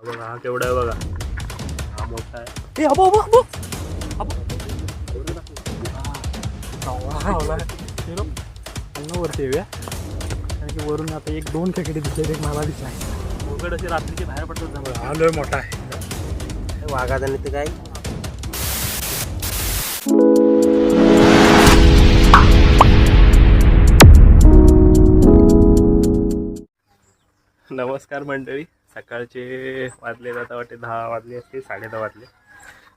बघा हा केवढा आहे बघा. हा मोठा आहे. ए अबो अबो अबो. अबो वरती येऊया. कारण की वरून आता एक दोन खेकडे दिसले एक मला दिसला उघड असे रात्रीचे बाहेर पडतात जंगल हा लय मोठा आहे. वाघा जाणे ते काय? नमस्कार मंडळी. सकाळचे वाजले जाता वाटते दहा वाजले असते साडे दहा वाजले.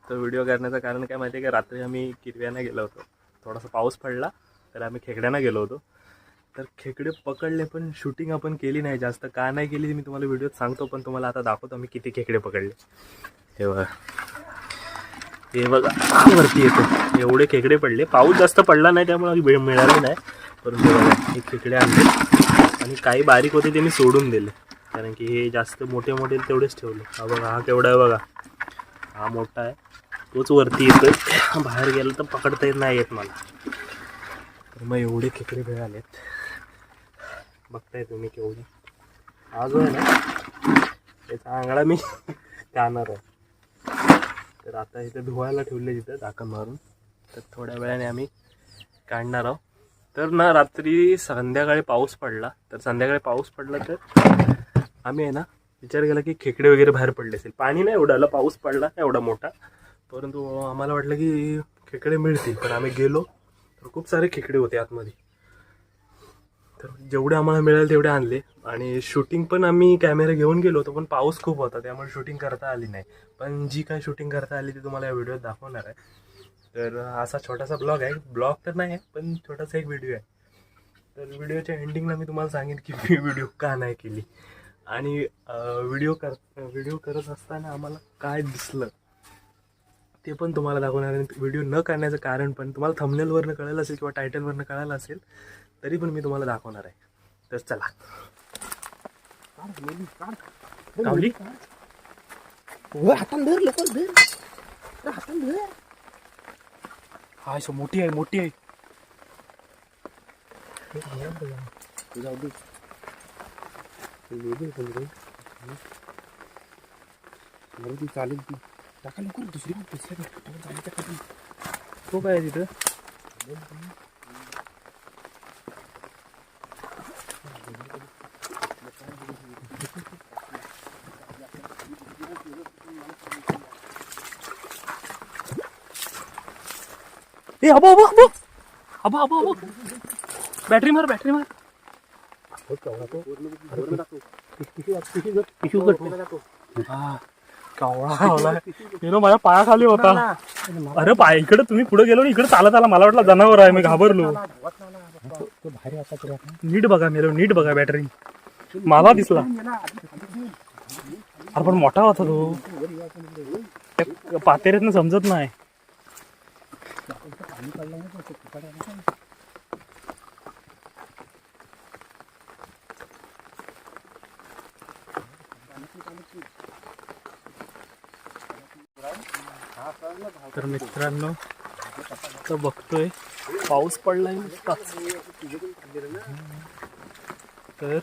तर व्हिडिओ करण्याचं कारण काय माहिती आहे का? रात्री आम्ही किरव्यानं गेलो होतो. थोडासा पाऊस पडला तर आम्ही खेकड्यांना गेलो होतो. तर खेकडे पकडले पण शूटिंग आपण केली नाही जास्त. का नाही केली मी तुम्हाला व्हिडिओत सांगतो पण तुम्हाला आता दाखवतो आम्ही किती खेकडे पकडले. हे बघा. हे बघा वरती येतो. एवढे खेकडे पडले. पाऊस जास्त पडला नाही त्यामुळे वेळ मिळाली नाही. परंतु हे खेकडे आणले. आणि काही बारीक होते ते मी सोडून दिले. कारण की हे जास्त मोठे मोठे तेवढेच ठेवले. हा बघा हा केवढा आहे बघा. हा मोठा आहे. तोच वरती येतो बाहेर गेला तर पकडता येत नाही येत मला. तर मग एवढे खेकडे मिळालेत बघताय तुम्ही केवढे. हा जो आहे ना त्याचा आंगडा मी जाणार आहे. तर आता इथं धुवायला ठेवले तिथं झाकण मारून. तर थोड्या वेळाने आम्ही काढणार आहोत. तर ना रात्री संध्याकाळी पाऊस पडला. तर संध्याकाळी पाऊस पडला तर आम्ही आहे ना विचार केला की खेकडे वगैरे बाहेर पडले असेल. पाणी नाही उडालं पाऊस पडला नाही एवढा मोठा. परंतु आम्हाला वाटलं की खेकडे मिळतील पण आम्ही गेलो तर खूप सारे खेकडे होते आतमध्ये. तर जेवढे आम्हाला मिळाले तेवढे आणले. आणि शूटिंग पण आम्ही कॅमेरा घेऊन गेलो होतो पण पाऊस खूप होता त्यामुळे शूटिंग करता आली नाही. पण जी काय शूटिंग करता आली ती तुम्हाला या व्हिडिओत दाखवणार आहे. तर असा छोटासा ब्लॉग आहे. ब्लॉग तर नाही आहे पण छोटासा एक व्हिडिओ आहे. तर व्हिडिओच्या एंडिंगला मी तुम्हाला सांगेन की मी व्हिडिओ का नाही केली. आणि व्हिडिओ कर व्हिडिओ करत असताना आम्हाला काय दिसलं ते पण तुम्हाला दाखवणार आहे. व्हिडिओ न करण्याचं कारण पण तुम्हाला थंबनेलवरनं कळलं असेल किंवा टायटलवरनं कळालं असेल तरी पण मी तुम्हाला दाखवणार आहे. तर चला. हा सो मोठी आहे मोठी आहे. बरं ती चालेल ती टाका लवकर दुसरी पण दुसऱ्या टाकून चालेल त्या खाली. तो काय आहे तिथं ए अबो अबो अबो अबो अबो अबो बॅटरी मार बॅटरी मार हा कावळा खावला माझ्या पायाखाली होता अरे पाय इकडे तुम्ही पुढे गेलो इकडे चालत आला. मला वाटलं जनावर आहे मी घाबरलो. भारी नीट बघा मेरो नीट बघा बॅटरी मला दिसला. अरे पण मोठा होता तो. त्या पातेऱ्यातनं समजत नाही. तर मित्रांनो तर बघतोय पाऊस पडलाय नुसताच. तर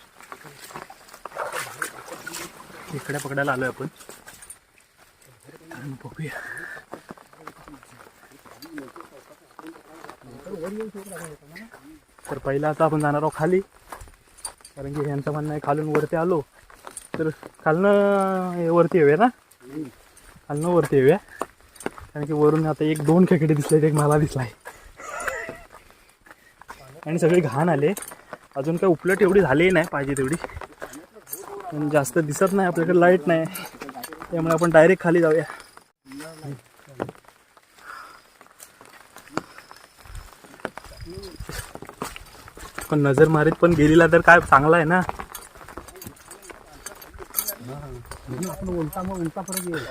इकडे पकडायला आलोय आपण. बघूया. तर पहिला आता आपण जाणार आहोत खाली. कारण की ह्यांचं म्हणणं आहे खालून वरती आलो. तर खालनं वरती येऊया ना? खालनं वरती येऊया. कारण की वरून आता एक दोन खेकडे दिसले एक मला दिसला आहे आणि सगळे घाण आले. अजून काय उपलट एवढी झाली नाही पाहिजे तेवढी. पण जास्त दिसत नाही आपल्याकडे लाइट नाही. त्यामुळे आपण डायरेक्ट खाली जाऊया. पण नजर मारीत पण गेलीला तर काय चांगला आहे ना? आपण उलटा मग उलटा परत येईल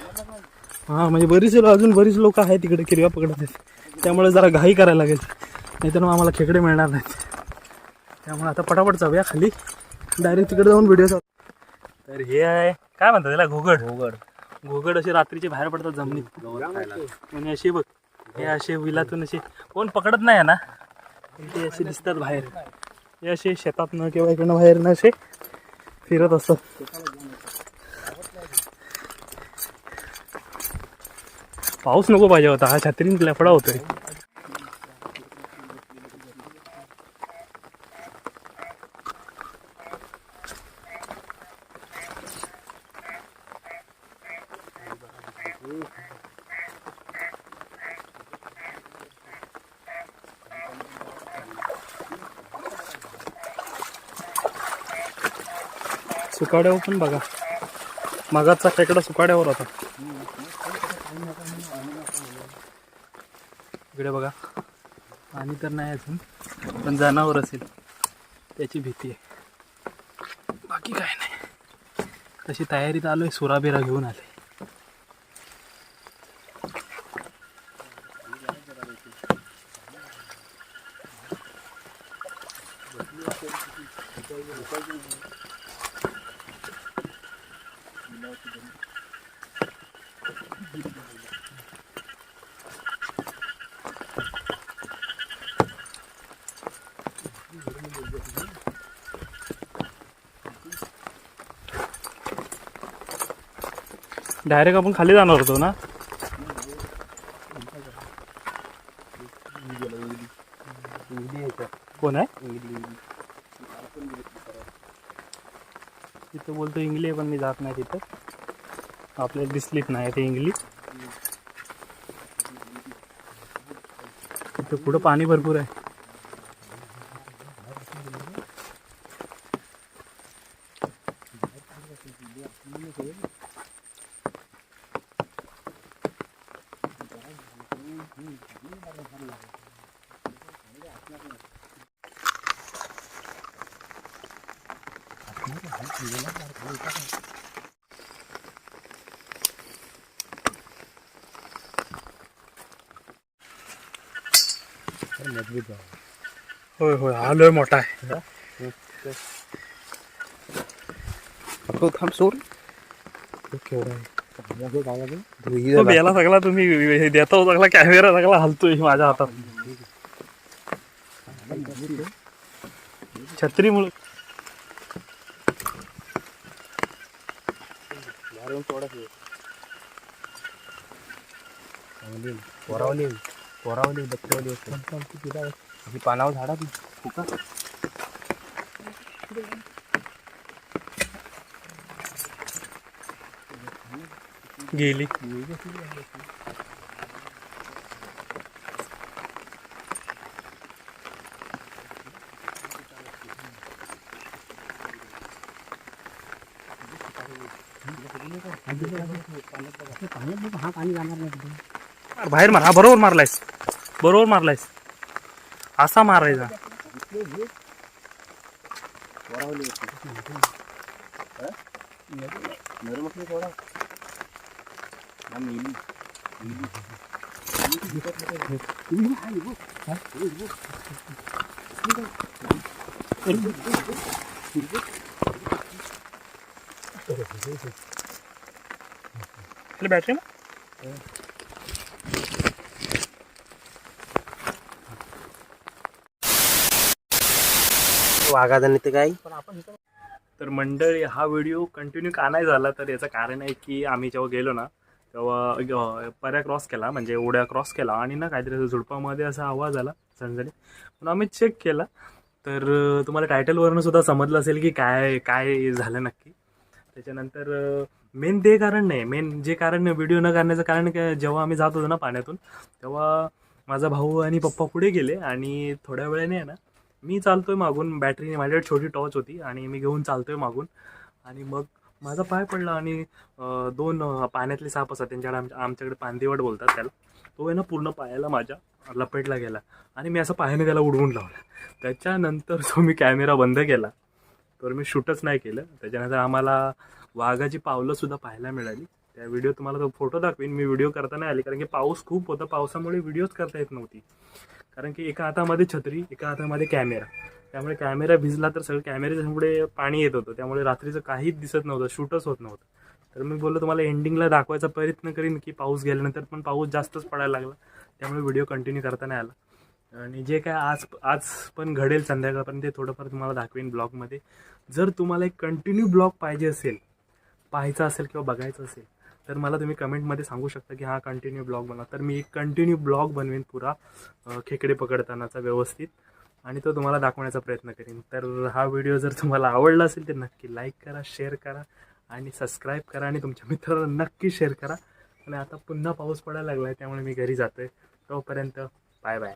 हा म्हणजे बरीच अजून बरीच लोक आहेत तिकडे किरव्या पकडत आहेत. त्यामुळे जरा घाई करायला लागेल. नाहीतर मग आम्हाला खेकडे मिळणार नाहीत. त्यामुळे आता पटापट जाऊया खाली. डायरेक्ट तिकडे जाऊन व्हिडिओ तर हे आहे काय म्हणतात त्याला? घोगड. घोगड. घोगड असे रात्रीचे बाहेर पडतात जमिनीत. आणि असे बघ. हे असे विलातून असे कोण पकडत नाही ना. ते असे दिसतात बाहेर. हे असे शेतातनं किंवा इकडनं बाहेरनं असे फिरत असतात. पाऊस नको पाहिजे होता. हा छत्रीन लफडा होतोय. सुकाड्यावर पण बघा. मगाचा खेकडा सुकाड्यावर होता. इकडे बघा. पाणी तर नाही अजून पण जनावर असेल. त्याची भीती आहे. बाकी काय नाही. तशी तयारीत आलोय सुराबिरा घेऊन आले डायरेक्ट आपण खाली जाणार होतो ना? कोण आहे? तिथं बोलतो इंग्लिश पण मी जात नाही तिथं. आपल्याला दिसलीच नाही ते इंग्लिश तिथं पुढं पाणी भरपूर आहे होय होय हा लय मोठा आहे. तो थांब सोड. बेला सगळा तुम्ही हे देता हो सगळा कॅमेरा सगळा हलतोय माझ्या हातात. छत्रीमुळे. पोरावली पोरावली बच्चावली ही पानावर झाडा ती फुका. गेली. हा पाणी जाणार नाही अरे बाहेर मार हा बरोबर मारलायस. बरोबर मारलायस. असा मारायचा. बॅटरी ना? वाघा ते काय तर मंडळी हा व्हिडिओ कंटिन्यू का नाही झाला तर याचं कारण आहे की आम्ही जेव्हा गेलो ना तेव्हा पर्या क्रॉस केला म्हणजे उड्या क्रॉस केला आणि ना काहीतरी झुडपामध्ये असा आवाज आला झणझणी म्हणून आम्ही चेक केला. तर तुम्हाला टायटलवरनं सुद्धा समजलं असेल की काय काय झालं नक्की. त्याच्यानंतर मेन ते कारण नाही. मेन जे कारण व्हिडिओ न करण्याचं कारण काय जेव्हा आम्ही जात होतो ना पाण्यातून तेव्हा माझा भाऊ आणि पप्पा पुढे गेले आणि थोड्या वेळाने आहे ना मी चालतोय मागून बॅटरी माझ्याकडे छोटी टॉर्च होती आणि मी घेऊन चालतोय मागून. आणि मग माझा पाय पडला आणि दोन पाण्यातले साप असतात त्यांच्याकडे आमच्या आमच्याकडे पांदिवट बोलतात त्याला. तो आहे ना पूर्ण पायाला माझ्या लपेटला गेला. आणि मी असं पायाने त्याला उडवून लावला. त्याच्यानंतर जो मी कॅमेरा बंद केला तर मी शूटच नाही केलं. त्याच्यानंतर आम्हाला वाघाची पावलंसुद्धा पाहायला मिळाली. त्या व्हिडिओ तुम्हाला तो फोटो दाखवीन. मी व्हिडिओ करता नाही आले कारण की पाऊस खूप होता. पावसामुळे व्हिडिओच करता येत नव्हती. कारण की एका हातामध्ये छत्री एका हातामध्ये कॅमेरा. त्यामुळे कॅमेरा भिजला तर सगळं कॅमेऱ्याच्यामुळे पाणी येत होतं त्यामुळे रात्रीचं काहीच दिसत नव्हतं शूटच होत नव्हतं. तर मी बोललो तुम्हाला एंडिंगला दाखवायचा प्रयत्न करीन की पाऊस गेल्यानंतर पण पाऊस जास्तच पडायला लागला. त्यामुळे व्हिडिओ कंटिन्यू करता नाही आला. आणि जे काय आज आज पण घडेल संध्याकाळपर्यंत ते थोडंफार तुम्हाला दाखवेन ब्लॉगमध्ये जर तुम्हाला एक कंटिन्यू ब्लॉग पाहिजे असेल पाहायचा असेल किंवा बघायचं असेल तर मला तुम्ही कमेंटमध्ये सांगू शकता की हा कंटिन्यू ब्लॉग बनवा. तर मी एक कंटिन्यू ब्लॉग बनवेन पुरा खेकडे पकडतानाचा व्यवस्थित. आणि तो तुम्हाला दाखवण्याचा प्रयत्न करेन. तर हा व्हिडिओ जर तुम्हाला आवडला असेल तर नक्की लाईक करा शेअर करा आणि सबस्क्राईब करा आणि तुमच्या मित्राला नक्की शेअर करा. आणि आता पुन्हा पाऊस पडायला लागला आहे त्यामुळे मी घरी जातो आहे तोपर्यंत बाय बाय